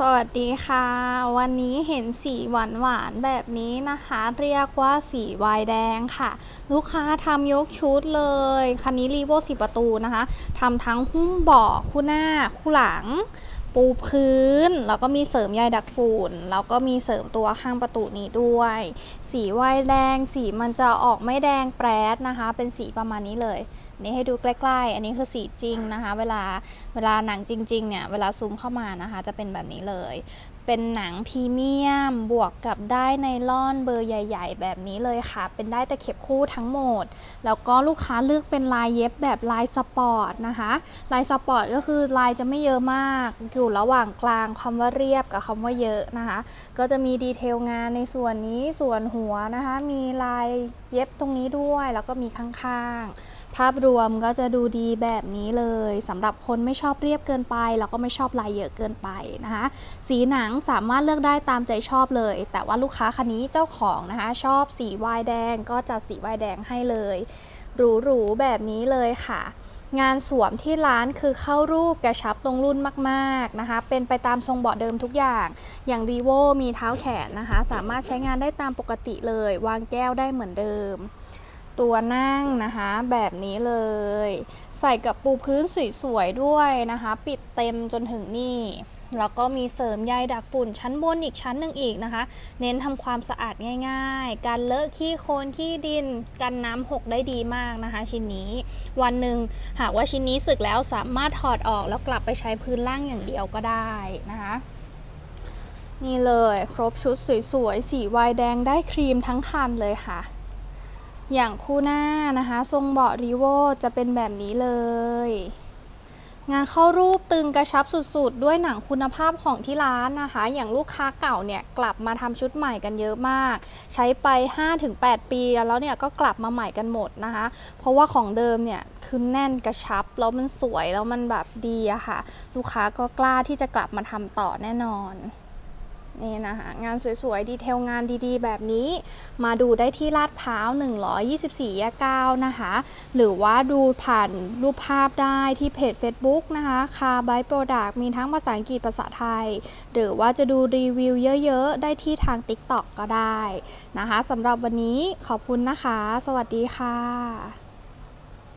สวัสดีค่ะ วันนี้เห็นสีหวานหวานแบบนี้นะคะ เรียกว่าสีวายแดงค่ะ ลูกค้าทำยกชุดเลยคันนี้รีโวสีประตูนะคะทำทั้งหุ้มเบาะคู่หน้าคู่หลัง ปูพื้น แล้วก็มีเสริมใยดักฝุ่น แล้วก็มีเสริมตัวข้างประตูนี้ด้วย สีวายแดง สีมันจะออกไม่แดงแปรดนะคะ เป็นสีประมาณนี้เลย นี่ให้ดูใกล้ๆ อันนี้คือสีจริงนะคะ เวลาเวลาหนังจริงๆเนี่ย เวลาซูมเข้ามานะคะ จะเป็นแบบนี้เลย เป็นหนังพรีเมียม บวกกับได้ไนล่อนเบอร์ใหญ่ ๆ แบบนี้เลยค่ะ เป็นได้ตะเข็บคู่ทั้งหมด แล้วก็ลูกค้าเลือกเป็นลายเย็บแบบลายสปอร์ตนะคะ ลายสปอร์ตก็คือลายจะไม่เยอะมาก อยู่ระหว่างกลางคำว่าเรียบกับคำว่าเยอะนะคะ ก็จะมีดีเทลงานในส่วนนี้ส่วนหัวนะคะ มีลายเย็บตรงนี้ด้วย แล้วก็มีข้างๆ ภาพรวมก็จะดูดีแบบนี้เลยสำหรับคนไม่ชอบเรียบเกินไป แล้วก็ไม่ชอบลายเยอะเกินไปนะคะ สีหนังสามารถเลือกได้ตามใจชอบเลย แต่ว่าลูกค้าคันนี้เจ้าของนะคะชอบสีวายแดงก็จะสีวายแดงให้เลยหรูๆแบบนี้เลยค่ะงานสวมที่ร้านคือเข้ารูปกระชับตรงรุ่นมากๆนะคะ เป็นไปตามทรงเบาะเดิมทุกอย่าง อย่างรีโวมีเท้าแขนนะคะ สามารถใช้งานได้ตามปกติเลย วางแก้วได้เหมือนเดิม ตัวนั่งนะคะ แบบนี้เลย ใส่กับปูพื้นสวยๆด้วยนะคะ ปิดเต็มจนถึงนี่ แล้วก็มีเสริมใยดักฝุ่นชั้นบนอีกชั้นหนึ่งอีกนะคะ เน้นทำความสะอาดง่ายๆ การเลอะขี้โคลนขี้ดิน กันน้ำหกได้ดีมากนะคะ ชิ้นนี้ วันหนึ่งหากว่าชิ้นนี้สึกแล้วสามารถถอดออกแล้วกลับไปใช้พื้นล่างอย่างเดียวก็ได้นะคะนี่เลย ครบชุดสวยๆ สีวายแดงได้ครีมทั้งคันเลยค่ะ อย่างคู่หน้านะคะ ทรงเบาะรีโวจะเป็นแบบนี้เลย งานเข้ารูปตึงกระชับสุดๆ ด้วยหนังคุณภาพของที่ร้านนะคะ อย่างลูกค้าเก่าเนี่ยกลับมาทำชุดใหม่กันเยอะมาก ใช้ไป 5-8 ปีแล้วเนี่ยก็กลับมาใหม่กันหมดนะคะ เพราะว่าของเดิมเนี่ยคือแน่นกระชับแล้วมันสวยแล้วมันแบบดีอะค่ะ ลูกค้าก็กล้าที่จะกลับมาทำต่อแน่นอน นี่นะคะงานสวยๆ ดีเทลงานดีๆ แบบนี้ มาดูได้ที่ลาดพร้าว 124แยก9นะคะ หรือว่าดูผ่านรูปภาพได้ที่เพจ Facebook นะคะคาร์บายโปรดักมีทั้งภาษาอังกฤษภาษาไทย หรือว่าจะดูรีวิวเยอะๆ ได้ที่ทาง TikTok ก็ได้นะคะสำหรับวันนี้ขอบคุณนะคะ สวัสดีค่ะ